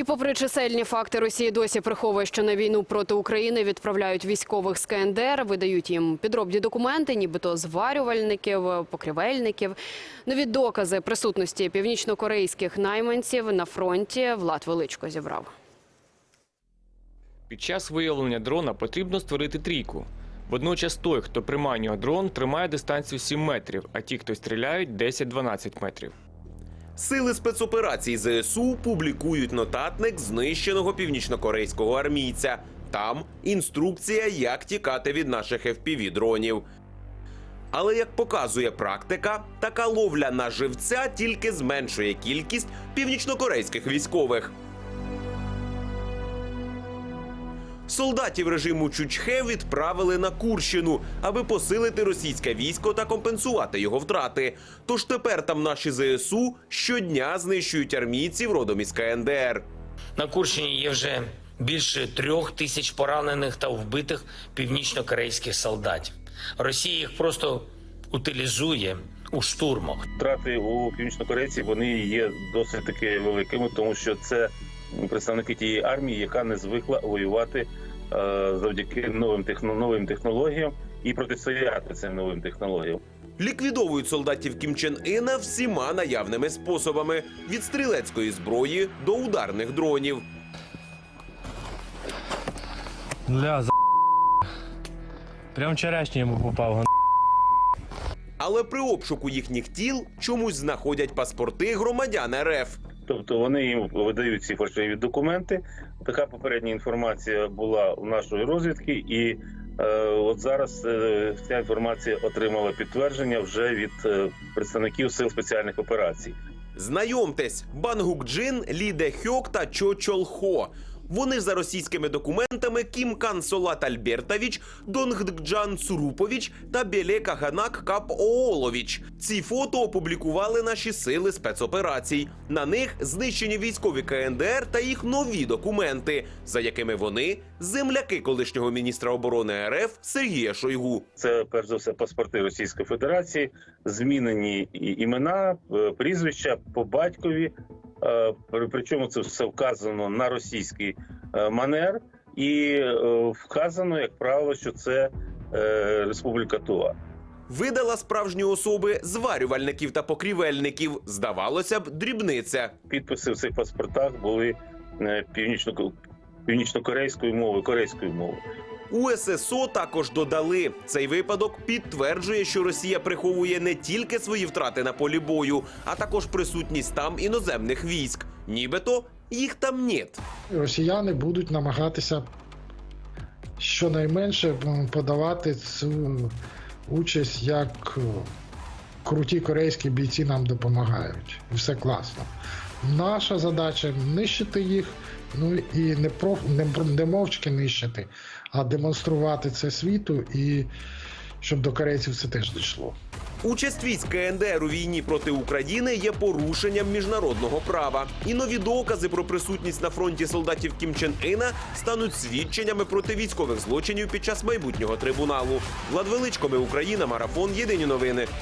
І попри чисельні факти, Росія досі приховує, що на війну проти України відправляють військових з КНДР, видають їм підробні документи, нібито зварювальників, покрівельників. Нові докази присутності північнокорейських найманців на фронті Влад Величко зібрав. Під час виявлення дрона потрібно створити трійку. Водночас той, хто приманює дрон, тримає дистанцію 7 метрів, а ті, хто стріляють, 10-12 метрів. Сили спецоперацій ЗСУ публікують нотатник знищеного північнокорейського армійця. Там інструкція, як тікати від наших fpv дронів. Але як показує практика, така ловля на живця тільки зменшує кількість північнокорейських військових. Солдатів режиму Чучхе відправили на Курщину, аби посилити російське військо та компенсувати його втрати. Тож тепер там наші ЗСУ щодня знищують армійців родом із КНДР. На Курщині є вже більше трьох тисяч поранених та вбитих північно-корейських солдатів. Росія їх просто утилізує у штурмах. втрати у північнокорейців вони є досить таки великими, тому що це представники тієї армії, яка не звикла воювати е, завдяки новим новим технологіям і протистояти цим новим технологіям. Ліквідовують солдатів Кім Чен Іна всіма наявними способами: від стрілецької зброї до ударних дронів. Бля, за... Прям черешню йому попав. Але при обшуку їхніх тіл чомусь знаходять паспорти громадян РФ. Тобто вони їм видають ці фальшиві документи. Така попередня інформація була у нашої розвідки, і е, от зараз е, ця інформація отримала підтвердження вже від е, представників сил спеціальних операцій. Знайомтесь, Бангук Джин, Лі Хьок та Чо Чолхо Хо. Вони за російськими документами Кім Кан Солат Альбертович, Донгдджан Цурупович та Беле Каганак Кап Оолович. Ці фото опублікували наші сили спецоперацій. На них знищені військові КНДР та їх нові документи, за якими вони земляки колишнього міністра оборони РФ Сергія Шойгу. Це перш за все паспорти Російської Федерації, змінені імена, е, прізвища по батькові. Е, при- Причому це все вказано на російський е, манер, і е, вказано, як правило, що це Республіка Тува. Видала справжні особи зварювальників та покрівельників. Здавалося б, дрібниця. Підписи в цих паспортах були північно північно-корейською мовою, корейською мовою. У ССО також додали цей випадок підтверджує, що Росія приховує не тільки свої втрати на полі бою, а також присутність там іноземних військ. Нібито їх там нет. росіяни будуть намагатися щонайменше подавати цю участь як е, круті корейські бійці нам допомагають. І все класно. Наша задача нищити їх, ну і не, про, не, не мовчки нищити, а демонструвати це світу і щоб до корейців це теж дійшло. Участь військ КНДР у війні проти України є порушенням міжнародного права. І нові докази про присутність на фронті солдатів Кім Чен Іна стануть свідченнями проти військових злочинів під час майбутнього трибуналу. Владвеличко, ми Україна, марафон. Єдині новини.